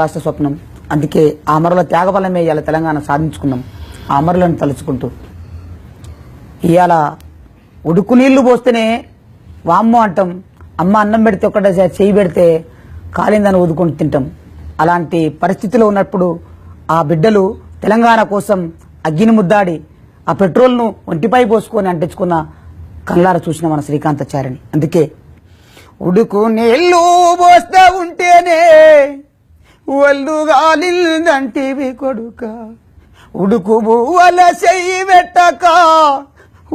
రాష్ట్ర స్వప్నం. అందుకే ఆ అమరుల త్యాగబలమే ఇవాళ తెలంగాణ సాధించుకున్నాం. ఆ అమరులను తలుచుకుంటూ. ఇవాళ ఉడుకు నీళ్ళు పోస్తేనే వామ్మో అంటాం. అమ్మ అన్నం పెడితే ఒక్కటేసారి చేయి పెడితే కాలిందని ఊదుకొని తింటాం. అలాంటి పరిస్థితిలో ఉన్నప్పుడు ఆ బిడ్డలు తెలంగాణ కోసం అగ్గిని ముద్దాడి ఆ పెట్రోల్ను ఒంటిపై పోసుకొని అంటించుకున్న కళ్ళార చూసిన మన శ్రీకాంతాచార్యని అందుకే ఉడుకు నీళ్ళు పోస్తూ ఉంటేనే ఒళ్ళు గాలిందంటివి కొడుక. ఉడుకు బువ్వల చెయ్యి పెట్టక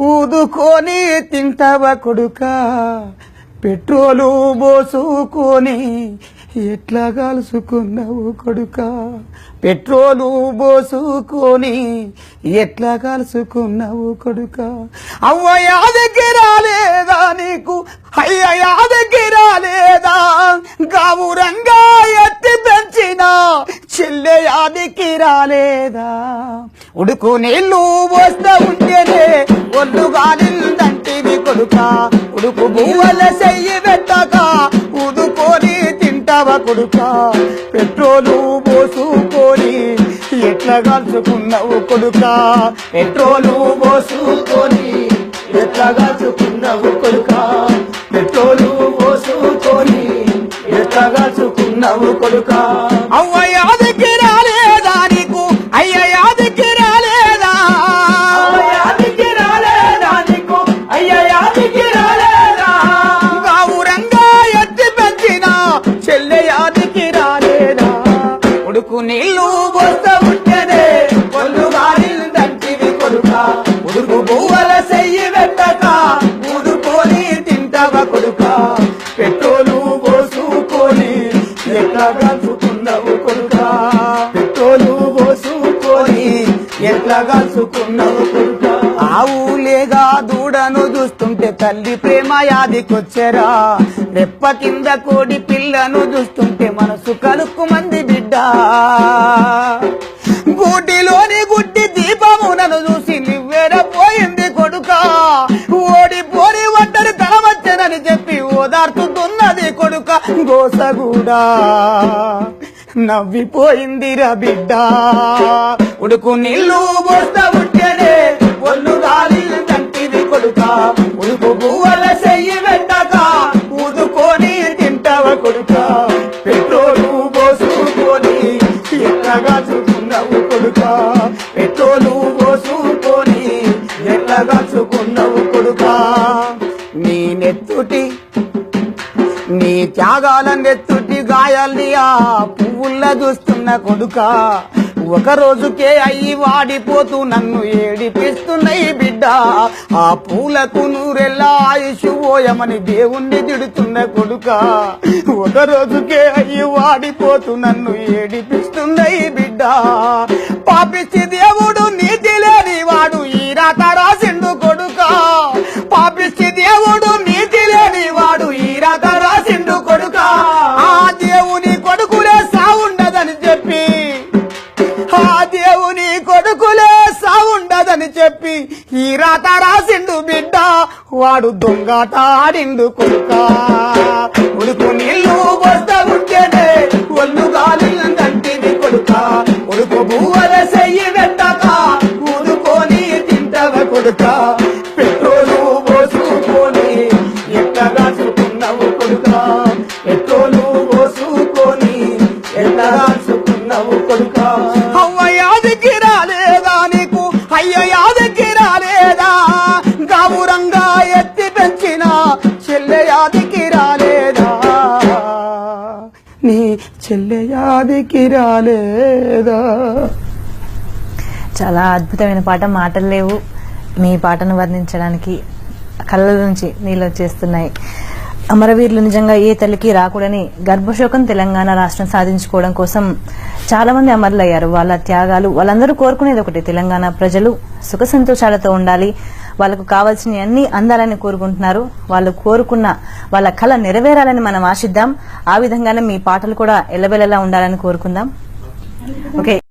ఊదుకొని తింటవ కొడుక. పెట్రోలు పోసుకొని ఎట్లా కలుసుకున్నావు కొడుక? పెట్రోలు పోసుకొని ఎట్లా కలుసుకున్నావు కొడుక? అవ్వ యాదకి రాలేదా నీకు? అయ్య యాదకి రాలేదా గావురంగ రాలేదా? ఉడుకు నీళ్ళు వస్తా ఉంటేనే ఒళ్ళు గాలిందంటివి కొడుక. ఉడుకు భూవల చెయ్యి పెట్టక ఊదుకొని తింటావా కొడుక? పెట్రోలు పోసుకొని ఎట్లా కాల్చుకున్నావు కొడుక? పెట్రోలు పోసుకొని ఎట్లా కాల్చుకున్నావు కొడుక? పెట్రోలు పోసుకొని ఎట్లా కాల్చుకున్నావు కొడుక? అవ్వ నీళ్ళు పోస్తా ఉంటేనే ఒళ్ళు గాలిందంటివి కొడుక. ఉడుకు పువ్వల చెయ్యి పెట్టక ఊదుకొని తింటవ కొడుక. పెట్రోలు పోసుకొని ఎట్లా కాల్చుకున్నావు కొడుక? పెట్రోలు పోసుకొని ఎట్లా కాల్చుకున్నావు కొడుక? ఆవు లేగా దూడను చూస్తుంటే తల్లి ప్రేమ యాదికొచ్చెరా? రెప్ప కింద కోడి పిల్లను చూస్తుంటే మనసు కలుక్కు బిడ్డ గూటిలోని గుడ్డి దీపమునను చూసి నివ్వెరపోయింది కొడుక. ఓడిపోని ఒంటరి తల వచ్చనని చెప్పి ఓదార్చుతున్నది కొడుక గోసగూడా. నవ్విపోయిందిరా బిడ్డ. ఉడుకు నీళ్ళు పోస్తా ఉంటేనే ఒళ్ళు గాలి కొడుక. ఉడుకు ఎట్లగా కొడుకా. నీ నెత్తుటి నీ త్యాగాల నెత్తుటి గాయాల్ని ఆ పువ్వుల్లా చూస్తున్న కొడుక. ఒక రోజుకే అయ్యి వాడిపోతూ నన్ను ఏడిపిస్తున్నాయి బిడ్డ. ఆ పూలకు నూరెల్లా ఆయుష్ పోయమని దేవుణ్ణి తిడుతున్న కొడుక. ఒక రోజుకే అయ్యి వాడిపోతూ నన్ను ఏడిపిస్తున్నాయి బిడ్డ. పాపిచ్చి అని చెప్పి ఈ రాత రాసిండు బిడ్డ. వాడు దొంగ ఆడిండు కుక్క. ఉడుకు నీళ్ళు వస్తా ఉంటేనే ఒళ్ళు గాలి దంటిది కొడుక. ఉడుకు బువ్వల చెయ్యి పెట్టక ఊదుకొని తింటవ కొడుక. పెట్రోలు పోసుకొని ఎట్లా రాసుకున్నావు కొడుక? పెట్రోలు పోసుకొని ఎట్లా కాచుకున్నావు కొడుక? యాదికి రాలేదా చాలా అద్భుతమైన పాట మాటలు లేవు. మీ పాటను వర్ణించడానికి కళ్ళ నుంచి నీళ్ళు వచ్చేస్తున్నాయి. అమరవీరులు నిజంగా ఏ తల్లికి రాకూడని గర్భశోకం తెలంగాణ రాష్ట్రం సాధించుకోవడం కోసం చాలా మంది అమరులయ్యారు. వాళ్ళ త్యాగాలు వాళ్ళందరూ కోరుకునేది ఒకటి. తెలంగాణ ప్రజలు సుఖ సంతోషాలతో ఉండాలి. వాళ్ళకు కావాల్సిన అన్ని అందాలని కోరుకుంటున్నారు. వాళ్ళు కోరుకున్న వాళ్ళ కళ నెరవేరాలని మనం ఆశిద్దాం. ఆ విధంగానే మీ పాటలు కూడా ఎల్లవెల్లలా ఉండాలని కోరుకుందాం. ఓకే.